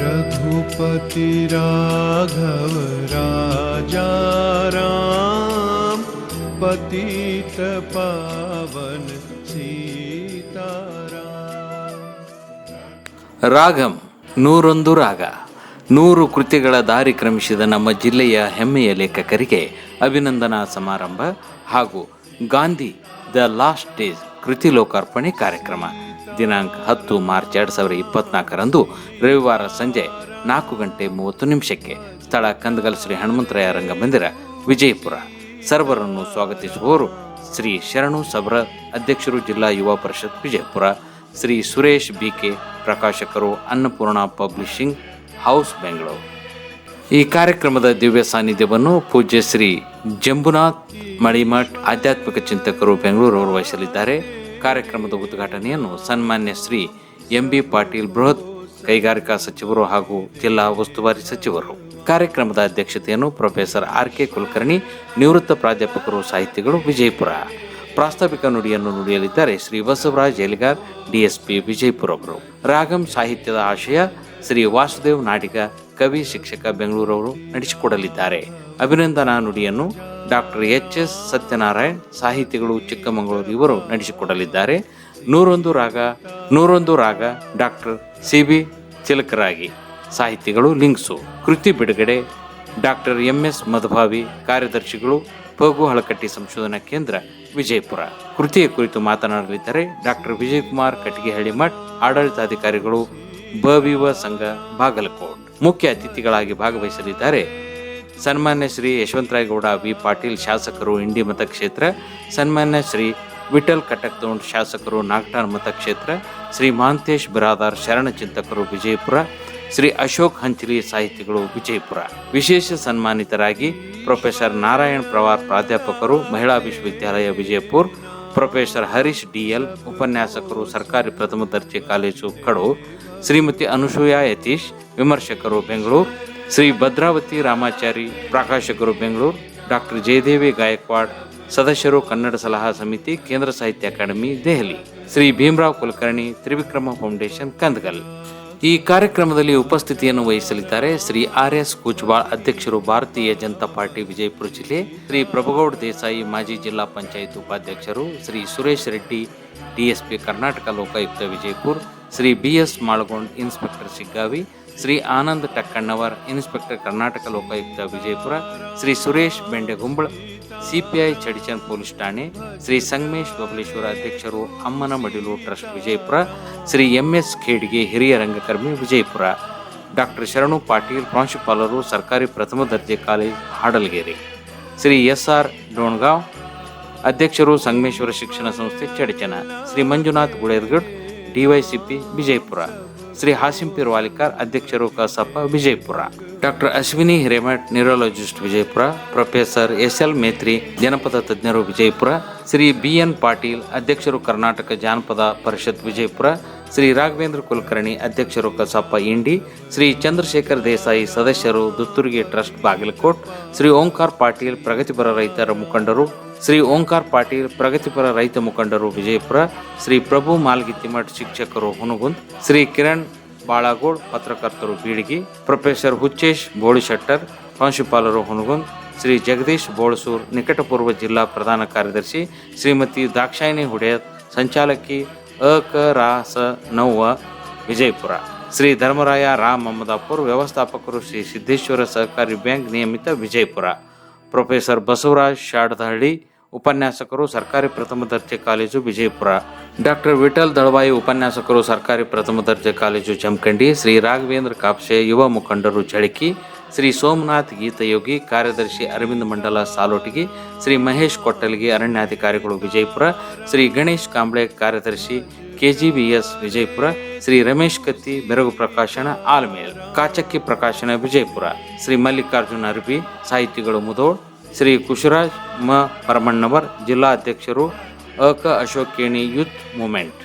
रघुपति राघव राजा राम पतित पावन सीताराम ರಾಗಂ ನೂರೊಂದು ರಾಗ ನೂರು ಕೃತಿಗಳ ದಾರಿ ಕ್ರಮಿಸಿದ ನಮ್ಮ ಜಿಲ್ಲೆಯ ಹೆಮ್ಮೆಯ ಲೇಖಕರಿಗೆ ಅಭಿನಂದನಾ ಸಮಾರಂಭ ಹಾಗೂ ಗಾಂಧಿ ದ ಲಾಸ್ಟ್ ಡೇಸ್ ಕೃತಿ ಲೋಕಾರ್ಪಣೆ ಕಾರ್ಯಕ್ರಮ. ದಿನಾಂಕ ಹತ್ತು ಮಾರ್ಚ್ ಎರಡು ಸಾವಿರದ ಇಪ್ಪತ್ನಾಲ್ಕರಂದು ರವಿವಾರ ಸಂಜೆ ನಾಲ್ಕು ಗಂಟೆ ಮೂವತ್ತು ನಿಮಿಷಕ್ಕೆ ಸ್ಥಳ ಕಂದಗಲ್ ಶ್ರೀ ಹನುಮಂತರಾಯ ರಂಗಮಂದಿರ, ವಿಜಯಪುರ. ಸರ್ವರನ್ನು ಸ್ವಾಗತಿಸುವವರು ಶ್ರೀ ಶರಣು ಸಬ್ರ ಅಧ್ಯಕ್ಷರು ಜಿಲ್ಲಾ ಯುವ ಪರಿಷತ್ ವಿಜಯಪುರ, ಶ್ರೀ ಸುರೇಶ್ ಬಿಕೆ ಪ್ರಕಾಶಕರು, ಅನ್ನಪೂರ್ಣ ಪಬ್ಲಿಷಿಂಗ್ ಹೌಸ್ ಬೆಂಗಳೂರು. ಈ ಕಾರ್ಯಕ್ರಮದ ದಿವ್ಯ ಸಾನ್ನಿಧ್ಯವನ್ನು ಪೂಜ್ಯ ಶ್ರೀ ಜಂಬುನಾಥ್ ಮಳಿಮಠ್ ಆಧ್ಯಾತ್ಮಿಕ ಚಿಂತಕರು ಬೆಂಗಳೂರು ಅವರು ವಹಿಸಲಿದ್ದಾರೆ ಕಾರ್ಯಕ್ರಮದ ಉದ್ಘಾಟನೆಯನ್ನು ಸನ್ಮಾನ್ಯ ಶ್ರೀ ಎಂ ಬಿ ಪಾಟೀಲ್ ಬೃಹತ್ ಕೈಗಾರಿಕಾ ಸಚಿವರು ಹಾಗೂ ಜಿಲ್ಲಾ ಉಸ್ತುವಾರಿ ಸಚಿವರು. ಕಾರ್ಯಕ್ರಮದ ಅಧ್ಯಕ್ಷತೆಯನ್ನು ಪ್ರೊಫೆಸರ್ ಆರ್ ಕೆ ಕುಲಕರ್ಣಿ, ನಿವೃತ್ತ ಪ್ರಾಧ್ಯಾಪಕರು ಸಾಹಿತಿಗಳು ವಿಜಯಪುರ. ಪ್ರಾಸ್ತಾವಿಕ ನುಡಿಯನ್ನು ನುಡಿಯಲಿದ್ದಾರೆ ಶ್ರೀ ಬಸವರಾಜ್ ಎಲಿಗಾರ್, ಡಿಎಸ್ಪಿ ವಿಜಯಪುರ ಅವರು. ರಾಗಂ ಸಾಹಿತ್ಯದ ಆಶಯ ಶ್ರೀ ವಾಸುದೇವ್ ನಾಟಿಕ ಕವಿ ಶಿಕ್ಷಕ ಬೆಂಗಳೂರವರು ನಡೆಸಿಕೊಡಲಿದ್ದಾರೆ. ಅಭಿನಂದನಾ ನುಡಿಯನ್ನು ಡಾಕ್ಟರ್ ಎಚ್ ಎಸ್ ಸತ್ಯನಾರಾಯಣ್, ಸಾಹಿತಿಗಳು ಚಿಕ್ಕಮಗಳೂರು ಇವರು ನಡೆಸಿಕೊಡಲಿದ್ದಾರೆ. ನೂರೊಂದು ರಾಗ ನೂರೊಂದು ರಾಗ, ಡಾಕ್ಟರ್ ಸಿ ಬಿ ಚಿಲಕರಾಗಿ ಸಾಹಿತಿಗಳು ಲಿಂಕ್ಸು ಕೃತಿ ಬಿಡುಗಡೆ, ಡಾಕ್ಟರ್ ಎಂ ಎಸ್ ಮಧುಭಾವಿ, ಕಾರ್ಯದರ್ಶಿಗಳು, ಪಗು ಹಳಕಟ್ಟಿ ಸಂಶೋಧನಾ ಕೇಂದ್ರ, ವಿಜಯಪುರ. ಕೃತಿಯ ಕುರಿತು ಮಾತನಾಡಲಿದ್ದಾರೆ ಡಾಕ್ಟರ್ ವಿಜಯಕುಮಾರ್ ಕಟ್ಟಿಗೆಹಳ್ಳಿ ಮಠ್, ಆಡಳಿತಾಧಿಕಾರಿಗಳು ಬವಿವ ಸಂಘ ಬಾಗಲಕೋಟ್. ಮುಖ್ಯ ಅತಿಥಿಗಳಾಗಿ ಭಾಗವಹಿಸಲಿದ್ದಾರೆ ಸನ್ಮಾನ್ಯ ಶ್ರೀ ಯಶವಂತರಾಯಗೌಡ ವಿ. ಪಾಟೀಲ್ ಶಾಸಕರು ಇಂಡಿ ಮತಕ್ಷೇತ್ರ, ಸನ್ಮಾನ್ಯ ಶ್ರೀ ವಿಠಲ್ ಕಟಕ್ತೋಂಡ್ ಶಾಸಕರು ನಾಗ್ಟಾನ್ ಮತಕ್ಷೇತ್ರ, ಶ್ರೀ ಮಾಂತೇಶ್ ಬಿರಾದಾರ್ ಶರಣ ಚಿಂತಕರು ವಿಜಯಪುರ, ಶ್ರೀ ಅಶೋಕ್ ಹಂಚಲಿ ಸಾಹಿತಿಗಳು ವಿಜಯಪುರ. ವಿಶೇಷ ಸನ್ಮಾನಿತರಾಗಿ ಪ್ರೊಫೆಸರ್ ನಾರಾಯಣ್ ಪ್ರವಾರ್ ಪ್ರಾಧ್ಯಾಪಕರು, ಮಹಿಳಾ ವಿಶ್ವವಿದ್ಯಾಲಯ ವಿಜಯಪುರ, ಪ್ರೊಫೆಸರ್ ಹರೀಶ್ ಡಿಎಲ್ ಉಪನ್ಯಾಸಕರು, ಸರ್ಕಾರಿ ಪ್ರಥಮ ದರ್ಜೆ ಕಾಲೇಜು ಕಡು ಶ್ರೀಮತಿ ಅನುಸೂಯ ಯತೀಶ್, ವಿಮರ್ಶಕರು ಬೆಂಗಳೂರು. ಶ್ರೀ ಭದ್ರಾವತಿ ರಾಮಾಚಾರಿ, ಪ್ರಕಾಶಕರು ಬೆಂಗಳೂರು. ಡಾಕ್ಟರ್ ಜಯದೇವಿ ಗಾಯಕ್ವಾಡ್, ಸದಸ್ಯರು ಕನ್ನಡ ಸಲಹಾ ಸಮಿತಿ, ಕೇಂದ್ರ ಸಾಹಿತ್ಯ ಅಕಾಡೆಮಿ, ದೆಹಲಿ. ಶ್ರೀ ಭೀಮರಾವ್ ಕುಲಕರ್ಣಿ, ತ್ರಿವಿಕ್ರಮ ಫೌಂಡೇಶನ್, ಕಂದಗಲ್. ಈ ಕಾರ್ಯಕ್ರಮದಲ್ಲಿ ಉಪಸ್ಥಿತಿಯನ್ನು ವಹಿಸಲಿದ್ದಾರೆ ಶ್ರೀ ಆರ್ ಎಸ್ ಕುಚ್ಬಾಳ್ ಅಧ್ಯಕ್ಷರು ಭಾರತೀಯ ಜನತಾ ಪಾರ್ಟಿ ವಿಜಯಪುರ ಜಿಲ್ಲೆ, ಶ್ರೀ ಪ್ರಭುಗೌಡ ದೇಸಾಯಿ ಮಾಜಿ ಜಿಲ್ಲಾ ಪಂಚಾಯತ್ ಉಪಾಧ್ಯಕ್ಷರು, Shri Suresh Reddy DSP Karnataka Lokayukta Vijayapura Shri B S Malagond inspector Shiggavi, Shri Anand Takkannavar inspector Karnataka Lokayukta Vijayapura, Shri Suresh Bendegumbal CPI Chadchan police ಠಾಣೆ, ಶ್ರೀ ಸಂಗಮೇಶ್ ಬಬಲೇಶ್ವರ ಅಧ್ಯಕ್ಷರು Ammana Madilu trust Vijayapura, Shri M S Khedge ಹಿರಿಯ ರಂಗಕರ್ಮಿ Vijayapura. Doctor ಶರಣು ಪಾಟೀಲ್ ಪ್ರಾಂಶುಪಾಲರು ಸರ್ಕಾರಿ ಪ್ರಥಮ ದರ್ಜೆ college Hadalageri. Shri S R Dongaon ಅಧ್ಯಕ್ಷರು ಸಂಗಮೇಶ್ವರ ಶಿಕ್ಷಣ ಸಂಸ್ಥೆ ಚಡಚನ. ಶ್ರೀ ಮಂಜುನಾಥ್ ಗುಳೇರ್ಗಡ್ ಡಿವೈಸಿಪಿ ವಿಜಯಪುರ. ಶ್ರೀ ಹಾಸಿಂಪೀರ್ ವಾಲಿಕಾರ್ ಅಧ್ಯಕ್ಷರು ಕಸಾಪ Vijayapura. Doctor Ashwini Hiremath, neurologist Vijayapura, professor S L Metri, ಜನಪದ ತಜ್ಞರು ವಿಜಯಪುರ, ಶ್ರೀ ಬಿ ಎನ್ ಪಾಟೀಲ್, ಅಧ್ಯಕ್ಷರು ಕರ್ನಾಟಕ ಜಾನಪದ ಪರಿಷತ್ ವಿಜಯಪುರ, ಶ್ರೀ ರಾಘವೇಂದ್ರ ಕುಲಕರ್ಣಿ, ಅಧ್ಯಕ್ಷರು ಕಸಪ್ಪ ಇಂಡಿ, ಶ್ರೀ ಚಂದ್ರಶೇಖರ್ ದೇಸಾಯಿ ಸದಸ್ಯರು ದುತ್ತುರ್ಗಿ ಟ್ರಸ್ಟ್ ಬಾಗಲಕೋಟ್, ಶ್ರೀ ಓಂಕಾರ್ ಪಾಟೀಲ್ ಪ್ರಗತಿಪರ ರೈತರ ಮುಖಂಡರು, ಶ್ರೀ ಓಂಕಾರ್ ಪಾಟೀಲ್ ಪ್ರಗತಿಪರ ರೈತ ಮುಖಂಡರು ವಿಜಯಪುರ, ಶ್ರೀ ಪ್ರಭು ಮಾಲ್ಗಿತ್ತಿಮಠ್ ಶಿಕ್ಷಕರು ಹುನಗುಂದ್ ಶ್ರೀ ಕಿರಣ್ ಬಾಳಾಗೋಡ್, ಪತ್ರಕರ್ತರು ಬೀಳಿಗಿ ಪ್ರೊಫೆಸರ್ ಹುಚ್ಚೇಶ್ ಬೋಳಿಶೆಟ್ಟರ್, ಪ್ರಾಂಶುಪಾಲರು ಹುನಗುಂದ್ ಶ್ರೀ ಜಗದೀಶ್ ಬೋಳಸೂರ್, ನಿಕಟಪೂರ್ವ ಜಿಲ್ಲಾ ಪ್ರಧಾನ ಕಾರ್ಯದರ್ಶಿ ಶ್ರೀಮತಿ ದಾಕ್ಷಾಯಿನಿ ಹುಡೇತ್ ಸಂಚಾಲಕಿ ಅಕ ರಾ ಸ ನವ್ವ ವಿಜಯಪುರ. ಶ್ರೀ ಧರ್ಮರಾಯ ರಾಮ್ ಮಮದಾಪುರ್ ವ್ಯವಸ್ಥಾಪಕರು ಶ್ರೀ ಸಿದ್ದೇಶ್ವರ ಸಹಕಾರಿ ಬ್ಯಾಂಕ್ ನಿಯಮಿತ ವಿಜಯಪುರ. ಪ್ರೊಫೆಸರ್ ಬಸವರಾಜ್ ಶಾಡದಹಳ್ಳಿ, ಉಪನ್ಯಾಸಕರು ಸರ್ಕಾರಿ ಪ್ರಥಮ ದರ್ಜೆ ಕಾಲೇಜು ವಿಜಯಪುರ. ಡಾಕ್ಟರ್ ವಿಠಲ್ ದಳವಾಯಿ ಉಪನ್ಯಾಸಕರು ಸರ್ಕಾರಿ ಪ್ರಥಮ ದರ್ಜೆ ಕಾಲೇಜು ಜಮಖಂಡಿ, ಶ್ರೀ ರಾಘವೇಂದ್ರ ಕಾಪ್ಸೆ ಯುವ ಮುಖಂಡರು ಚಳಕಿ, ಶ್ರೀ ಸೋಮನಾಥ್ ಗೀತಯೋಗಿ, ಕಾರ್ಯದರ್ಶಿ ಅರವಿಂದ ಮಂಡಲ ಸಾಲೋಟಿಗಿ, ಶ್ರೀ ಮಹೇಶ್ ಕೊಟ್ಟಲ್ಗಿ, ಅರಣ್ಯಾಧಿಕಾರಿಗಳು ವಿಜಯಪುರ, ಶ್ರೀ ಗಣೇಶ್ ಕಾಂಬ್ಳೆ ಕಾರ್ಯದರ್ಶಿ ಕೆಜಿಬಿಎಸ್ ವಿಜಯಪುರ, ಶ್ರೀ ರಮೇಶ್ ಕತ್ತಿ, ಬೆರಗು ಪ್ರಕಾಶನ, ಆಲ್ಮೇಲ್, ಕಾಚಕ್ಕಿ ಪ್ರಕಾಶನ ವಿಜಯಪುರ, ಶ್ರೀ ಮಲ್ಲಿಕಾರ್ಜುನ ಅರ್ಬಿ, ಸಾಹಿತಿಗಳು ಮುದೋಳ್ ಶ್ರೀ ಕುಶರಾಜ್ ಮ ಪರಮಣ್ಣವರ್, ಜಿಲ್ಲಾ ಅಧ್ಯಕ್ಷರು अ क अशोक केणी युथ मुवमेंट.